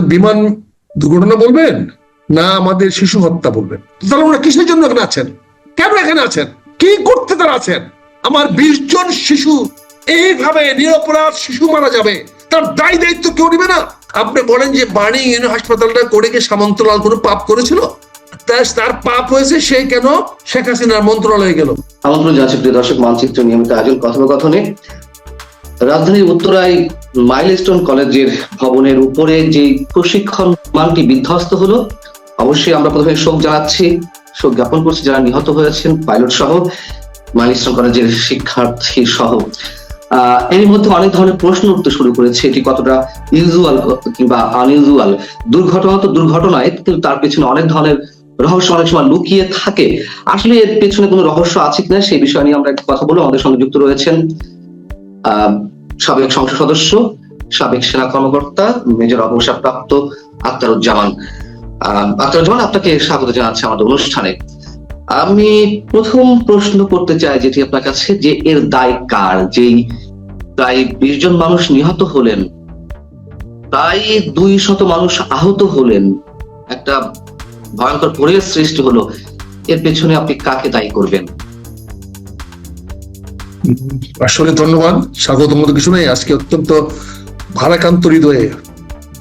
তো বিমান দুর্ঘটনা বলবেন? না আমাদের শিশু হত্যা বলবেন। তাহলে ওরা কিসের জন্য এখানে আছেন? কেন এখানে আছেন? কি করতে তারা আছেন? আমার বিশ জন শিশু, এইভাবে নিরপরাধ শিশু মারা যাবে। তার দায় দায়িত্ব কেউ নেবে না? আপনি বলেন যে বাণী ইউনি হাসপাতালটা করে কি সামন্তলাল কোনো পাপ করেছিল? তার পাপ হয়েছে, সে কেন? শেখ হাসিনার মন্ত্রণালয়ে গেল। আমন্ত্রণ জানাচ্ছি প্রিয় দর্শক, মানচিত্র নিয়মিত আয়োজন, কথোপকথনে। রাজধানীর উত্তরায় মাইলস্টোন কলেজের ভবনের উপরে যে প্রশিক্ষণ মানটি বিধ্বস্ত হলো অবশ্যই আমরা প্রথমে শোক জানাচ্ছি শোক জ্ঞাপন করছি যারা নিহত হয়েছেন পাইলট সহ মাইলস্টোন কলেজের শিক্ষার্থী সহ। এর মধ্যে অনেক ধরনের প্রশ্ন উঠতে শুরু করেছে এটি কতটা ইউজুয়াল কিংবা আনইউজুয়াল। দুর্ঘটনা তো দুর্ঘটনায় কিন্তু তার পেছনে অনেক ধরনের রহস্য অনেক সময় লুকিয়ে থাকে। আসলে এর পেছনে কোনো রহস্য আছে কিনা সেই বিষয় নিয়ে আমরা কথা বলব। আমাদের সঙ্গে যুক্ত রয়েছেন আহ, সাবেক সংসদ সদস্য, সাবেক সেনা কর্মকর্তা, মেজর অবসরপ্রাপ্ত আক্তারুজ্জামান আক্তারুজ্জামান আপনাকে স্বাগত জানাচ্ছি আমাদের অনুষ্ঠানে। আমি প্রথম প্রশ্ন করতে চাই যেটি আপনার কাছে, যে এর দায় কার? যেই প্রায় বিশ জন মানুষ নিহত হলেন, প্রায় দুই শত মানুষ আহত হলেন, একটা ভয়ঙ্কর পরিবেশ সৃষ্টি হলো। এর পেছনে আপনি কাকে দায়ী করবেন? আসলে ধন্যবাদ। স্বাগত মতো কিছু নেই। আজকে অত্যন্ত ভারাকান্ত হৃদয়ে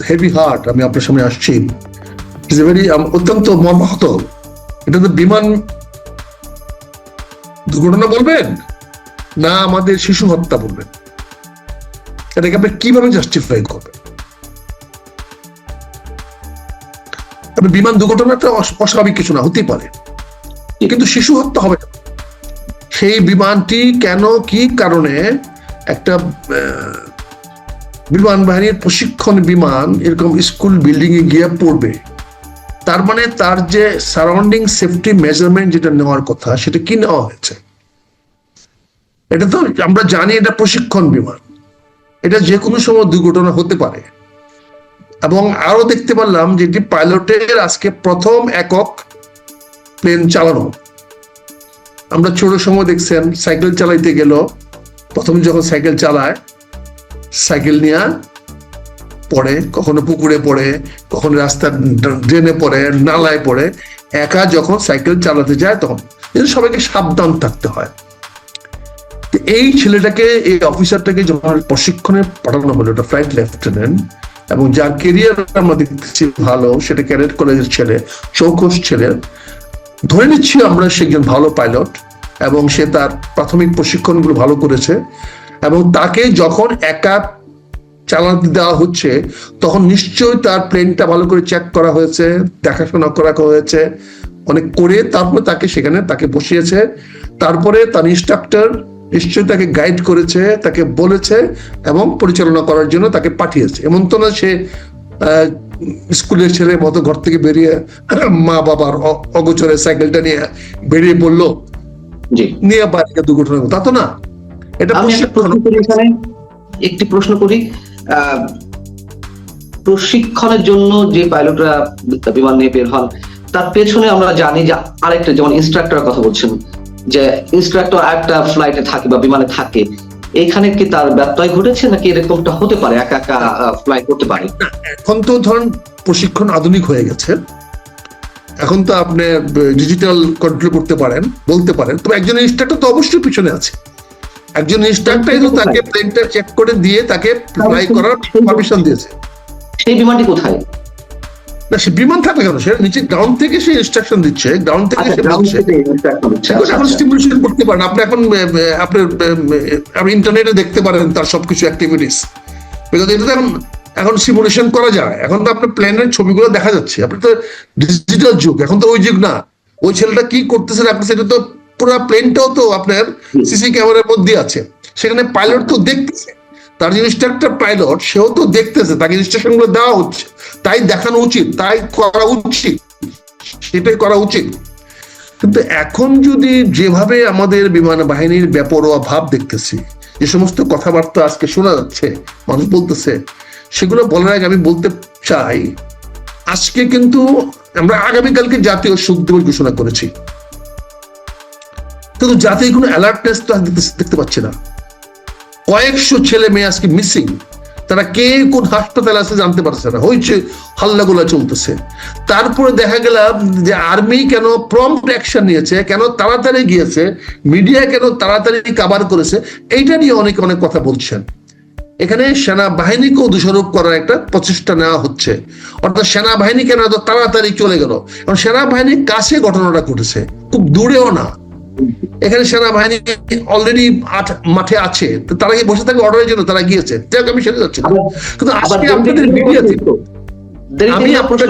হেভি হার্ট আমি আপনার সামনে আসছি। অত্যন্ত মর্মাহত। এটা তো বিমান দুর্ঘটনা বলবেন? না, আমাদের শিশু হত্যা বলবেন। এটাকে আপনি কীভাবে জাস্টিফাই করবেন? বিমান দুর্ঘটনাটা অস- অস্বাভাবিক কিছু না, হতেই পারে। কিন্তু শিশু হত্যা হবে না। সেই বিমানটি কেন, কি কারণে? একটা বিমান বাহিনীর প্রশিক্ষণ বিমান, এরকম স্কুল বিল্ডিং এ গিয়ে পড়বে। তার মানে তার যে সারাউন্ডিং সেফটি মেজারমেন্ট যেটা নেওয়ার কথা, সেটা কি নেওয়া হয়েছে? এটা তো আমরা জানি এটা প্রশিক্ষণ বিমান। এটা যে কোনো সময় দুর্ঘটনা হতে পারে। এবং আরও দেখতে পারলাম যে এটি পাইলটের আজকে প্রথম একক প্লেন চালানো। আমরা ছোট সময় দেখছেন, সাইকেল চালাইতে গেল। প্রথম যখন সাইকেল চালায়, সাইকেল নিয়ে পড়ে, কখনো পুকুরে পড়ে, কখনো রাস্তার ড্রেনে পড়ে, নালায় পড়ে, একা যখন সাইকেল চালাতে যায় তখন সবাইকে সাবধান থাকতে হয়। এই ছেলেটাকে, এই অফিসারটাকে যখন প্রশিক্ষণে পাঠানো হলো এটা ফ্লাইট লেফটেন্যান্ট এবং যার কেরিয়ার আমরা দেখতেছি ভালো, সেটা ক্যাডেট কলেজের ছেলে চৌকস ছেলে ধরে নিচ্ছি আমরা সে একজন ভালো পাইলট এবং সে তার প্রাথমিক প্রশিক্ষণগুলো ভালো করেছে এবং তাকে যখন একা চালাতে দেওয়া হচ্ছে, তখন নিশ্চয়ই তার প্লেনটা ভালো করে চেক করা হয়েছে, দেখাশোনা করা হয়েছে, অনেক করে তারপরে তাকে সেখানে তাকে বসিয়েছে। তারপরে তার ইনস্ট্রাক্টর নিশ্চয়ই তাকে গাইড করেছে, তাকে বলেছে এবং পরিচালনা করার জন্য তাকে পাঠিয়েছে। এমন তো না সে স্কুলের ছেলে মতো ঘর থেকে বেরিয়ে মা বাবার অগোচরে সাইকেলটা নিয়ে বেরিয়ে পড়ল। নিয়ে বাড়িতে দুর্ঘটনা তা তো না। এটা একটা প্রশ্ন করি প্রশিক্ষণের জন্য যে পাইলটরা বিমান নিয়ে বের হন তার পেছনে আমরা জানি যে আরেকটা যেমন ইনস্ট্রাক্টরের কথা বলছেন যে ইনস্ট্রাক্টর একটা ফ্লাইটে থাকে বা বিমানে থাকে। এইখানে কি তার ব্যত্যয় ঘটেছে নাকি এরকমটা হতে পারে একা একা ফ্লাই করতে পারে? এখন তো ধরেন প্রশিক্ষণ আধুনিক হয়ে গেছে। এখন তো আপনি ডিজিটাল কন্ট্রোল করতে পারেন বলতে পারেন। তবে একজন ইনস্ট্রাক্টর তো অবশ্যই পিছনে আছে। একজন ইনস্ট্রাক্টর তো তাকে প্লেনটা চেক করে দিয়ে তাকে ফ্লাই করার পারমিশন দিয়েছে। সেই বিমানটি কোথায়? না সে বিমান থাকবে কেন? সে নিচে গ্রাউন্ড থেকে সে ইনস্ট্রাকশন দিচ্ছে গ্রাউন্ড থেকে আচ্ছা সে বলছে। এখন আচ্ছা, এখন আচ্ছা। স্টিমুলেশন করতে পারেন। আপনি এখন আপনার আপনি ইন্টারনেটে দেখতে পারেন তার সবকিছু অ্যাক্টিভিটিস বিকজ এটা তো এখন এখন সিমুলেশন করা যায়। এখন তো আপনার প্ল্যানের ছবিগুলো দেখা যাচ্ছে। আপনি তো ডিজিটাল যুগ এখন তো ওই যুগ না। ওই ছেলেটা কি করতেছে আপনি সেটা তো পুরো প্লেনটাও তো আপনার সিসি ক্যামেরার মধ্যে আছে। সেখানে পাইলট তো দেখতেছে। তার যে ইনস্ট্রাক্টর পাইলট সেও তো দেখতেছে, তাকে ইনস্ট্রাকশনগুলো দেওয়া হচ্ছে। তাই দেখানো উচিত, তাই করা উচিত, সেটাই করা উচিত। কিন্তু এখন যদি যেভাবে আমাদের বিমান বাহিনীর বেপরোয়া ভাব দেখতেছি, যে সমস্ত কথাবার্তা আজকে শোনা যাচ্ছে, মানুষ বলতেছে, সেগুলো বলার আগে আমি বলতে চাই, আজকে কিন্তু আমরা আগামীকালকে জাতীয় সুখ দিবস ঘোষণা করেছি। কিন্তু জাতীয় কোনো অ্যালার্টনেস তো দেখতে পাচ্ছি না। কয়েকশো ছেলে মেয়ে আজকে মিসিং তারা কে কোন হাসপাতালে আছে জানতে পারছে না। হয়েছে, হাল্লাগুলা চলতেছে। তারপরে দেখা গেল যে আর্মি কেন প্রম্পট অ্যাকশন নিয়েছে, কেন তাড়াতাড়ি গিয়েছে মিডিয়া কেন তাড়াতাড়ি কাবার করেছে, এইটা নিয়ে অনেকে, অনেক কথা বলছেন। এখানে সেনাবাহিনীকেও দোষারোপ করার একটা প্রচেষ্টা নেওয়া হচ্ছে। অর্থাৎ সেনাবাহিনী কেন এত তাড়াতাড়ি চলে গেল? কারণ সেনাবাহিনীর কাছে ঘটনাটা ঘটেছে। খুব দূরেও না। এখানে সেনাবাহিনী অলরেডি মাঠে আছে তো তারা কি বসে থাকবে অর্ডারের জন্য তারা গিয়েছে। যাক আমি সেটা যাচ্ছি। কিন্তু আজকে আপনাদের দেরিতে আমি আপনাদের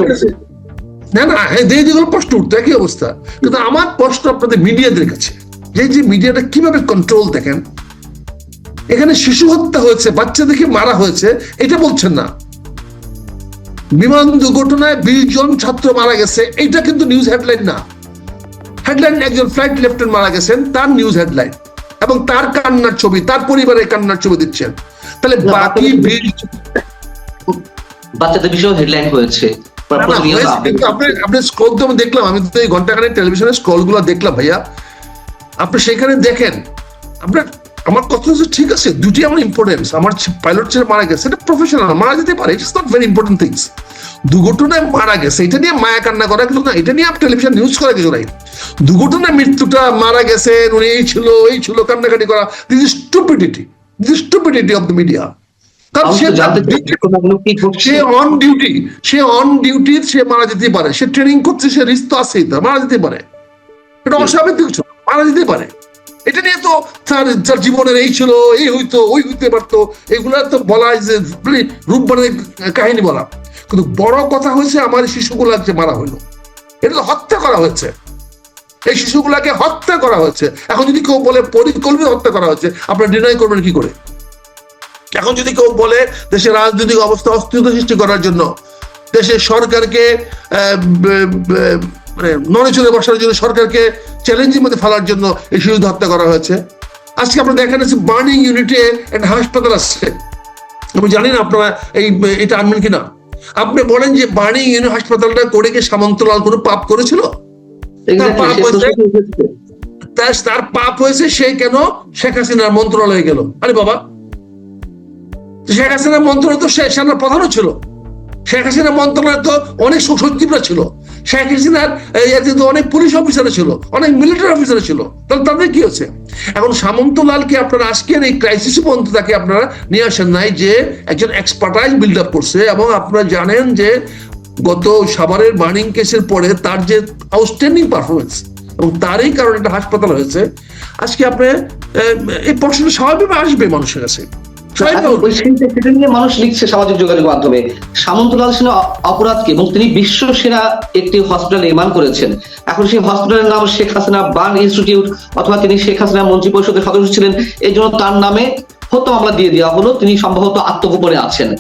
না না হ্যাঁ দিয়ে প্রশ্ন উঠতো একই অবস্থা। কিন্তু আমার প্রশ্ন আপনাদের মিডিয়াদের কাছে যে যে মিডিয়াটা কীভাবে কন্ট্রোল দেখেন? এখানে শিশু হত্যা হয়েছে বাচ্চাদেরকে মারা হয়েছে এটা বলছেন না। বিমান দুর্ঘটনায় বিশ জন ছাত্র মারা গেছে এটা কিন্তু নিউজ হেডলাইন না। হেডলাইন একজন ফ্লাইট লেফটেন্ট মারা গেছেন তার নিউজ হেডলাইন এবং তার কান্নার ছবি তার পরিবারের কান্নার ছবি দিচ্ছেন। তাহলে বাকি বাচ্চাদের বিষয়ে হেডলাইন হয়েছে। আপনি তো দেখলাম আমি তো এই ঘন্টাখানে টেলিভিশনের স্ক্রলগুলো দেখলাম ভাইয়া। আপনি সেখানে দেখেন আপনার আমার কথা হচ্ছে ঠিক আছে দুটি আমার ইম্পর্টেন্স আমার পাইলট ছেলে মারা গেছে এটা প্রফেশনাল মারা যেতে পারে it's not very important things দুর্ঘটনায় মারা গেছে এটা নিয়ে মায়া কান্না করা কিছু না এটা নিয়ে আপনি টেলিভিশন নিউজ করা কিছু নাই। দুর্ঘটনায় মৃত্যুটা মারা গেছে উনি এই ছিল এই ছিল কান্নাকাটি করা this stupidity this stupidity of the media কারণ সে অন ডিউটি সে অন ডিউটি সে মারা যেতে পারে সে ট্রেনিং করছে সে রিস্ক তো আছেই মারা যেতে পারে। এটা অস্বাভাবিক কিছু মারা যেতে পারে। এটা নিয়ে তো তার তার জীবনের এই ছিল, এই হইতো, ওই হইতে পারতো। এগুলা তো বলা যে মানে রূপ মানে কাহিনী বলা। কিন্তু বড় কথা হয়েছে আমার শিশুগুলাকে মারা হইল। এটা তো হত্যা করা হয়েছে। এই শিশুগুলাকে হত্যা করা হয়েছে। এখন যদি কেউ বলে পরিকল্পিত হত্যা করা হয়েছে, আপনারা ডিনাই করবেন কি করে? এখন যদি কেউ বলে দেশের রাজনৈতিক অবস্থা অস্থিরতা সৃষ্টি করার জন্য, দেশের সরকারকে মানে নড়ে চলে বসার জন্য সরকারকে চ্যালেঞ্জের মধ্যে ফেলার জন্য এই শিশু হত্যা করা হয়েছে। আজকে আপনারা দেখেন আছে বার্নিং ইউনিটে একটা হাসপাতাল আসছে। আমি জানি না আপনারা এই এটা আনবেন কিনা। আপনি বলেন যে বার্নিং ইউনিট হাসপাতালটা করে কি সামন্তলাল কোনো পাপ করেছিল? Exactly, পাপ হয়েছে। তার পাপ হয়েছে সে কেন? শেখ হাসিনার মন্ত্রণালয়ে গেল। আরে বাবা। শেখ হাসিনার মন্ত্রণালয় তো সে- সেনার প্রধানও ছিল। শেখ হাসিনার মন্ত্রণালয় তো অনেক সচিবরা ছিল। শেখ হাসিনার এতে অনেক পুলিশ অফিসার ছিল, অনেক মিলিটারি অফিসার ছিল, তাহলে তাদের কি হচ্ছে? এখন সামন্তলালকে আপনারা আজকের এই ক্রাইসিস পর্যন্ত তাকে আপনারা নিয়ে আসেন নাই যে একজন এক্সপার্টাইজ বিল্ড আপ করছে এবং আপনারা জানেন যে গত সাভারের বার্নিং কেসের পরে তার যে আউটস্ট্যান্ডিং পারফরমেন্স এবং তারই কারণে একটা হাসপাতাল হয়েছে। আজকে আপনি এই প্রশ্নটা স্বাভাবিক আসবে মানুষের কাছে। ওই সেটা- নিয়ে মানুষ লিখছে সামাজিক যোগাযোগ মাধ্যমে। সামন্তলাল সেনা অ- অপরাধ কি? এবং তিনি বিশ্ব সেরা একটি হসপিটাল নির্মাণ করেছেন। এখন সেই হসপিটালের নাম শেখ হাসিনা বার্ন ইনস্টিটিউট অথবা তিনি শেখ হাসিনা মন্ত্রী পরিষদের সদস্য ছিলেন। এই জন্য তার নামে হত্যা মামলা দিয়ে দেওয়া হলো। তিনি সম্ভবত আত্মগোপনে আছেন।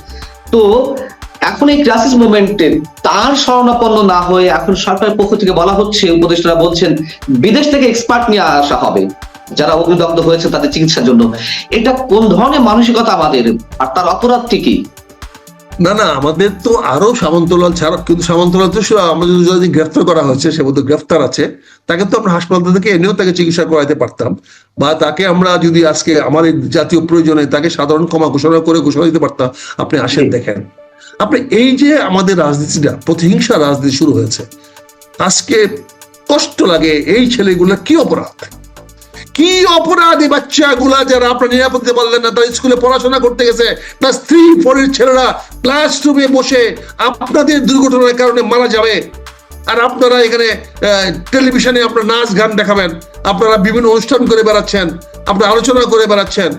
তো এখন এই ক্রাইসিস মুভমেন্টে তার শরণাপন্ন না হয়ে এখন সরকারের পক্ষ থেকে বলা হচ্ছে উপদেষ্টারা বলছেন বিদেশ থেকে এক্সপার্ট নিয়ে আসা হবে। যারা অগ্নিদগ্ধ হয়েছে তাদের চিকিৎসার জন্য। এটা কোন ধরনের মানসিকতা আমাদের? আর তার অপরাধটি কি না না আমাদের তো আরও সামন্তলাল ছাড়া কিন্তু সামন্তলাল তো আমাদের যদি গ্রেফতার করা হয়েছে সে বোধহয় গ্রেফতার আছে তাকে তো আমরা হাসপাতাল থেকে এনেও তাকে চিকিৎসা করাতে পারতাম। বা তাকে আমরা যদি আজকে আমাদের জাতীয় প্রয়োজনে তাকে সাধারণ ক্ষমা ঘোষণা করে ঘোষণা দিতে পারতাম আপনি আসেন দেখেন। আপনি এই যে আমাদের রাজনীতিটা প্রতিহিংসা রাজনীতি শুরু হয়েছে আজকে কষ্ট লাগে এই ছেলেগুলো কি অপরাধ? কি অপরাধী বাচ্চাগুলা যারা আপনার নিরাপত্তা পারলেন না, তারা স্কুলে পড়াশোনা করতে গেছে থ্রি ফোর এর ছেলেরা ক্লাস রুমে বসে আপনাদের দুর্ঘটনার কারণে মারা যাবে। আর আপনারা এখানে টেলিভিশনে আপনার নাচ গান দেখাবেন, আপনারা বিভিন্ন অনুষ্ঠান করে বেড়াচ্ছেন, আপনারা আলোচনা করে বেড়াচ্ছেন।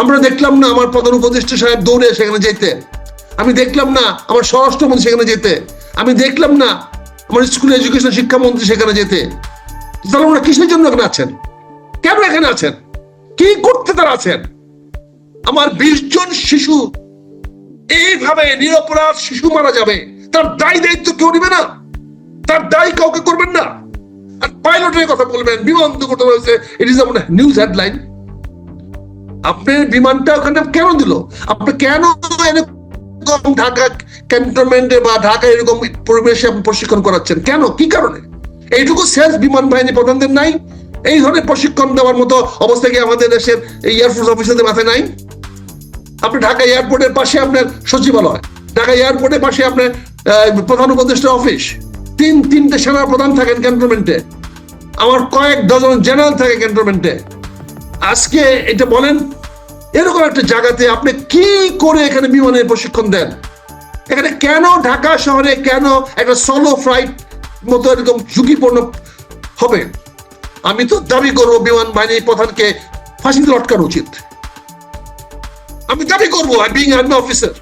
আমরা দেখলাম না আমার প্রধান উপদেষ্টা সাহেব দৌড়ে সেখানে যেতে আমি দেখলাম না আমার স্বরাষ্ট্রমন্ত্রী সেখানে যেতে। আমি দেখলাম না আমার স্কুল এডুকেশন শিক্ষামন্ত্রী সেখানে যেতে। তাহলে ওরা কিসের জন্য এখানে আছেন। কেন এখানে আছেন? কি করতে তারা আছেন? আমার বিশ জন শিশু, এইভাবে নিরপরাধ শিশু মারা যাবে। তার দায় দায়িত্ব কেউ নেবে না। তার দায় কাউকে করবেন না। আর পাইলটের কথা বলবেন, বিমান দুর্ঘটনা হয়েছে ইট ইজ নিউজ হেডলাইন আপনার বিমানটা ওখানে কেন দিল? আপনি কেন ঢাকা ক্যান্টনমেন্টে বা ঢাকা এরকম পরিবেশে প্রশিক্ষণ করাচ্ছেন? কেন? কি কারণে? এইটুকু সেলফ বিমান বাহিনী প্রধানদের নাই। এই ধরনের প্রশিক্ষণ দেওয়ার মতো অবস্থা কি আমাদের দেশের এয়ারফোর্স অফিসারদের মাথায় নাই? আপনি ঢাকা এয়ারপোর্টের পাশে আপনার সচিবালয়, ঢাকা এয়ারপোর্টের পাশে আপনার প্রধান উপদেষ্টা অফিস তিন, তিনটে সেনা প্রধান থাকেন ক্যান্টনমেন্টে আমার কয়েক ডজন জেনারেল থাকে ক্যান্টনমেন্টে আজকে এটা বলেন, এরকম একটা জায়গাতে আপনি কি করে এখানে বিমানের প্রশিক্ষণ দেন? এখানে কেন ঢাকা শহরে কেন একটা সলো ফ্লাইট মতো এরকম ঝুঁকিপূর্ণ হবে। আমি তো দাবি করব বিমান বাহিনী প্রধানকে ফাঁসিতে লটকানো উচিত। আমি দাবি করব বিং আর্মি অফিসার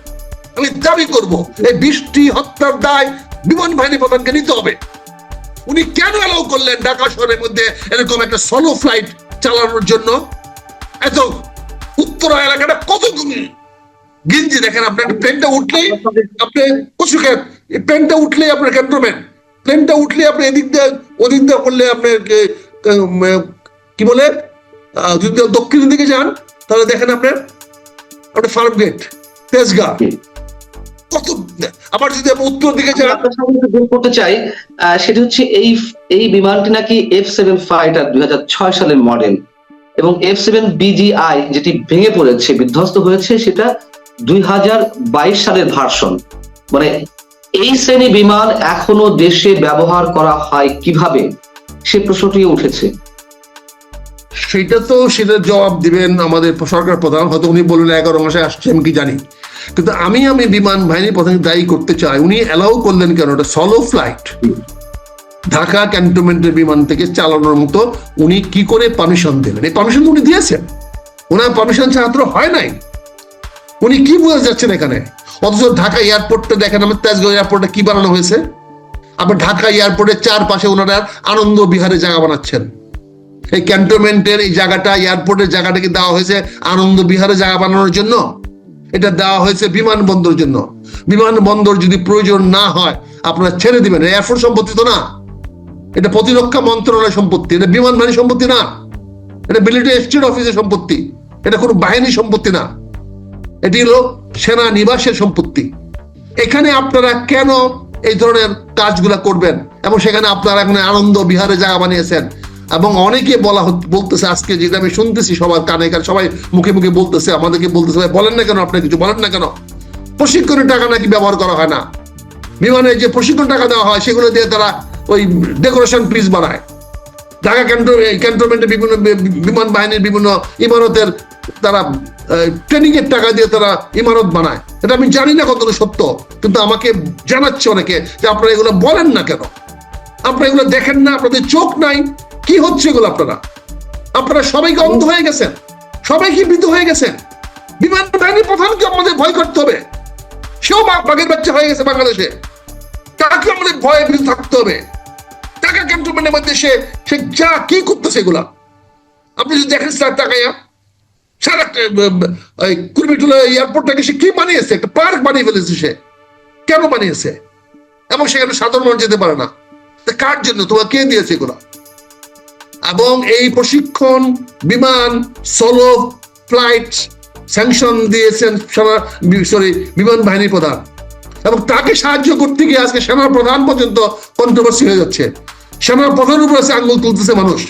আমি দাবি করব, এই বৃষ্টি, হত্যার দায় বিমান বাহিনী প্রধানকে নিতে হবে। উনি কেন অ্যালাউ করলেন ঢাকা শহরের মধ্যে এরকম একটা সলো ফ্লাইট চালানোর জন্য? এত উত্তরা এলাকাটা কত গিঞ্জি দেখেন, আপনার প্লেনটা উঠলেই আপনি কচু খেত প্লেনটা উঠলেই আপনার ক্যান্টনমেন্ট প্লেনটা উঠলে আপনি এদিক দিয়ে ওদিক দিয়ে করলে আপনার কি বলে? যদি দক্ষিণের দিকে যান তাহলে দেখেন আপনার আপনার ফার্ম গেট তেজগা। কত আবার যদি আপনি উত্তর দিকে যান করতে চাই। সেটা হচ্ছে এই এই বিমানটি নাকি এফ সেভেন ফাইটার দুই হাজার ছয় সালের মডেল এবং এফ সেভেন বিজিআই যেটি ভেঙে পড়েছে বিধ্বস্ত হয়েছে সেটা দুই হাজার বাইশ সালের ভার্সন মানে এই শ্রেণি বিমান এখনও দেশে ব্যবহার করা হয় কীভাবে? সে প্রশ্নটি উঠেছে। সেটা তো সেটার জবাব দিবেন আমাদের সরকার প্রধান, হয়তো উনি বললেন এগারো মাসে আসছে, আমি কি জানি। কিন্তু আমি আমি বিমান বাহিনী প্রধান দায়ী করতে চাই, উনি অ্যালাউ করলেন কেন? ওটা সলো ফ্লাইট ঢাকা ক্যান্টনমেন্টের বিমান থেকে চালানোর মতো উনি কি করে পারমিশন দিলেন? এই পারমিশন উনি দিয়েছেন। ওনার পারমিশন ছাড়া হয় নাই। উনি কি বোঝা যাচ্ছেন এখানে? অথচ ঢাকা এয়ারপোর্টটা দেখেন আমার তেজগাঁও এয়ারপোর্টে কি বানানো হয়েছে? আবার ঢাকা এয়ারপোর্টের চারপাশে ওনারা আনন্দ বিহারে জায়গা বানাচ্ছেন। এই ক্যান্টনমেন্টের এই জায়গাটা, এয়ারপোর্টের জায়গাটাকে দেওয়া হয়েছে আনন্দ বিহারে জায়গা বানানোর জন্য? এটা দেওয়া হয়েছে বিমানবন্দর জন্য। বিমানবন্দর যদি প্রয়োজন না হয়, আপনারা ছেড়ে দিবেন। এয়ারফোর্স সম্পত্তি তো না। এটা প্রতিরক্ষা মন্ত্রণালয় সম্পত্তি। এটা বিমান বাহিনী সম্পত্তি না। এটা মিলিটারি স্টেট অফিসের সম্পত্তি। এটা কোনো বাহিনীর সম্পত্তি না। এটি হলো সেনা নিবাসের সম্পত্তি। এখানে আপনারা কেন এই ধরনের কাজগুলা করবেন এবং সেখানে আপনারা এখানে আনন্দ, বিহারে জায়গা বানিয়েছেন? এবং অনেকে বলা বলতেছে, আজকে যেটা আমি শুনতেছি সবার কানে কানে, সবাই মুখে মুখে বলতেছে, আমাদেরকে বলতেছে, ভাই, বলেন না কেন আপনি কিছু, বলেন না কেন? প্রশিক্ষণের টাকা নাকি ব্যবহার করা হয় না। বিমানে যে প্রশিক্ষণ টাকা দেওয়া হয়, সেগুলো দিয়ে তারা ওই ডেকোরেশন প্লিজ বানায়। ঢাকা ক্যান্টনমেন্টের বিভিন্ন বিমান বাহিনীর বিভিন্ন ইমারতের তারা ট্রেনিং এর টাকা দিয়ে তারা ইমারত বানায়। এটা আমি জানি না কতটা সত্য, কিন্তু আমাকে জানাচ্ছে অনেকে যে আপনারা এগুলো বলেন না কেন। আপনারা এগুলো দেখেন না, আপনাদের চোখ নাই। কি হচ্ছে এগুলো আপনারা? আপনারা সবাইকে অন্ধ হয়ে গেছেন। সবাই কি ভীত হয়ে গেছেন? বিমান বাহিনীর প্রধানকে আমাদের ভয় করতে হবে। সেও বাঘের বাচ্চা হয়ে গেছে বাংলাদেশে। তাকে আমাদের ভয়ে ভীত থাকতে হবে। টাকা ক্যান্টনমেন্টের মধ্যে সে সে যা কি করতেছে এগুলা। আপনি যদি দেখেন স্যার টাকাইয়া সারা এয়ারপোর্টটাকে সে কি বানিয়েছে? একটা পার্ক বানিয়ে ফেলেছে সে। কেন বানিয়েছে? এবং সেখানে সাধারণ মানুষ যেতে পারে না। কার জন্য? তোমার কে দিয়েছে এবং এই প্রশিক্ষণ, বিমান সোলো ফ্লাইট, স্যাংশন দিয়েছেন সরি, বিমান বাহিনী প্রধান। এবং তাকে সাহায্য করতে গিয়ে আজকে সেনা প্রধান পর্যন্ত কন্ট্রোভার্সি হয়ে যাচ্ছে। সেনা প্রধানের উপর আজকে আঙ্গুল তুলতেছে মানুষ।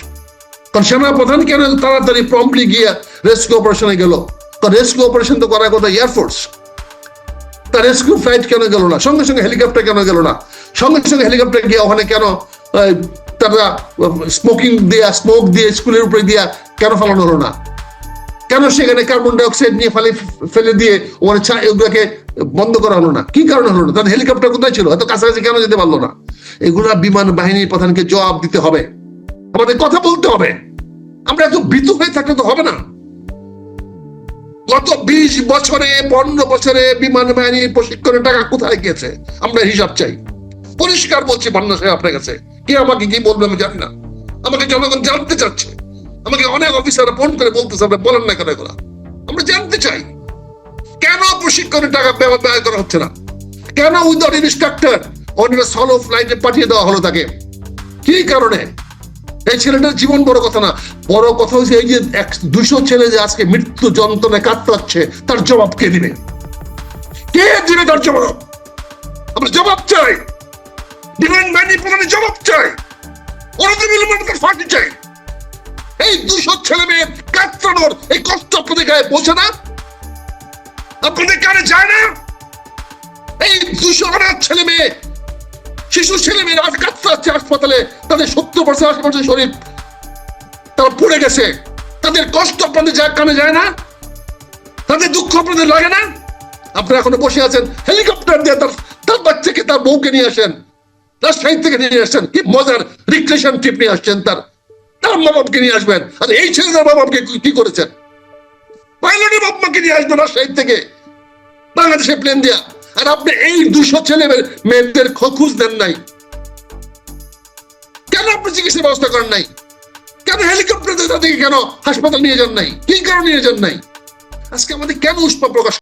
কারণ সেনা প্রধান কেন তাড়াতাড়ি প্রম্পলি গিয়ে রেস্কিউ অপারেশনে গেল? কারণ রেস্কিউ অপারেশন তো করার কথা এয়ারফোর্স তা রেস্কিউ ফ্লাইট কেন গেল না? সঙ্গে সঙ্গে হেলিকপ্টার কেন গেল না? সঙ্গে সঙ্গে হেলিকপ্টার গিয়ে ওখানে কেন তারা স্মোকিং দিয়া স্মোক দিয়ে স্কুলের উপরে দিয়া কেন ফেলানো হলো না? কেন সেখানে কার্বন ডাইঅক্সাইড নিয়ে ফেলে ফেলে দিয়ে ওখানে এগুলোকে বন্ধ করা হলো না? কি কারণে হলো না? তার হেলিকপ্টার কোথায় ছিল? এত কাছাকাছি কেন যেতে পারল না? এগুলা বিমান বাহিনীর প্রধানকে জবাব দিতে হবে। আমাদের কথা বলতে হবে। আমরা এত ভীতু হয়ে থাকলে তো হবে না। গত বিশ বছরে, পনেরো বছরে বিমান বাহিনীর প্রশিক্ষণের টাকা কোথায় গিয়েছে? আমরা হিসাব চাই। পরিষ্কার বলছি পান্না সাহেব আপনার কাছে। কে আমাকে কি বলবে আমি জানি না। আমাকে জনগণ জানতে চাচ্ছে। আমাকে অনেক অফিসার ফোন করে বলতেছে, আপনি বলেন না কেন এগুলা? আমরা জানতে চাই। কেন প্রশিক্ষণের টাকা ব্যয় করা হচ্ছে না? কেন উইদাউট ইনস্ট্রাক্টর? অন্য সলো ফ্লাইটে পাঠিয়ে দেওয়া হলো তাকে। কি কারণে? এই ছেলেটার জীবন বড় কথা না। বড় কথা হচ্ছে এই যে এক দুশো ছেলে যে আজকে মৃত্যু যন্ত্রণায় কাতরাচ্ছে, তার জবাব কে দিবে? কে দিবে তার জবাব? আমরা জবাব চাই। বাহিনী প্রধানের জবাব চাই। ফাঁকি চাই। এই দুশো ছেলে মেয়ে কাতরানোর এই কষ্ট আপনাদের গায়ে পৌঁছে না? আপনাদের কানে যায় না? এই দুশো অনাথ ছেলে মেয়ে শিশু ছেলে মেয়েরা কাঁদতে আসছে হাসপাতালে, তাদের সত্তর পার্সেন্ট আশি পার্সেন্ট শরীর তারা পড়ে গেছে। তাদের কষ্ট আপনাদের যায় কানে যায় না? তাদের দুঃখ আপনাদের লাগে না? আপনারা এখনও বসে আছেন, হেলিকপ্টার দিয়ে তার তার বাচ্চাকে, তার বউকে নিয়ে আসেন তার সাইড থেকে নিয়ে আসছেন কি মজার রিক্রেশন ট্রিপ নিয়ে আসছেন তার। তার মা বাপকে নিয়ে আসবেন, আর এই ছেলেদের মা বাপকে কি করেছেন? পাইলটের বাপ মাকে নিয়ে আসবেন সাইড থেকে। বাংলাদেশে প্লেন দিয়া। আর আপনি এই দুশো ছেলে মেয়ে- মেয়েদের খোঁজ দেন নাই। কেন আপনি চিকিৎসা ব্যবস্থা করেন নাই? কেন হেলিকপ্টার তাদেরকে কেন হাসপাতাল নিয়ে যান নাই? কি কারণে নিয়ে যান নাই? আজকে আমাদের কেন উষ্মা প্রকাশ